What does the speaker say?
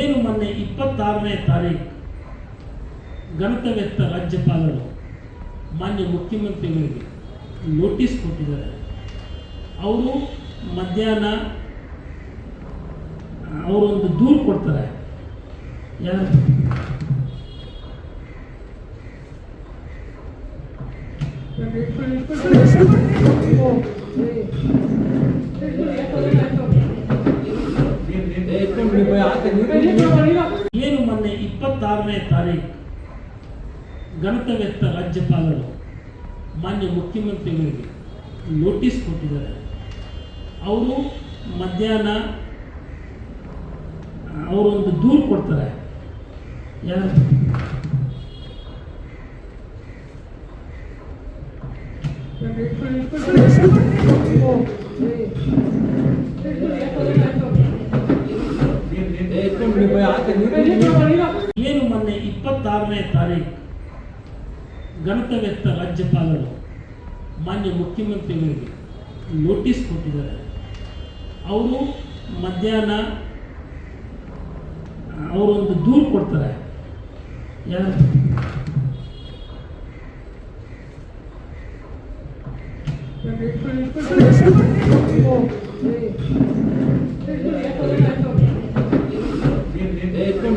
ಏನು ಮೊನ್ನೆ ಇಪ್ಪತ್ತಾರನೇ ತಾರೀಕು ಗಣತವ್ಯಸ್ಥ ರಾಜ್ಯಪಾಲರು ಮಾನ್ಯ ಮುಖ್ಯಮಂತ್ರಿಗಳಿಗೆ ನೋಟಿಸ್ ಕೊಟ್ಟಿದ್ದಾರೆ. ಅವರು ಮಧ್ಯಾಹ್ನ ಅವರೊಂದು ದೂರು ಕೊಡ್ತಾರೆ. ಯಾರು? ಏನು ಮೊನ್ನೆ ಇಪ್ಪತ್ತಾರನೇ ತಾರೀಕು ಗಣತವ್ಯಸ್ಥ ರಾಜ್ಯಪಾಲರು ಮಾನ್ಯ ಮುಖ್ಯಮಂತ್ರಿಗಳಿಗೆ ನೋಟಿಸ್ ಕೊಟ್ಟಿದ್ದಾರೆ. ಅವರು ಮಧ್ಯಾಹ್ನ ಅವರೊಂದು ದೂರು ಕೊಡ್ತಾರೆ. ಯಾರು? ಏನು ಮೊನ್ನೆ ಇಪ್ಪತ್ತಾರನೇ ತಾರೀಕು ಗಣತವ್ಯಕ್ತ ರಾಜ್ಯಪಾಲರು ಮಾನ್ಯ ಮುಖ್ಯಮಂತ್ರಿಗಳಿಗೆ ನೋಟಿಸ್ ಕೊಟ್ಟಿದ್ದಾರೆ. ಅವರು ಮಧ್ಯಾಹ್ನ ಅವರೊಂದು ದೂರು ಕೊಡ್ತಾರೆ. ಯಾರು?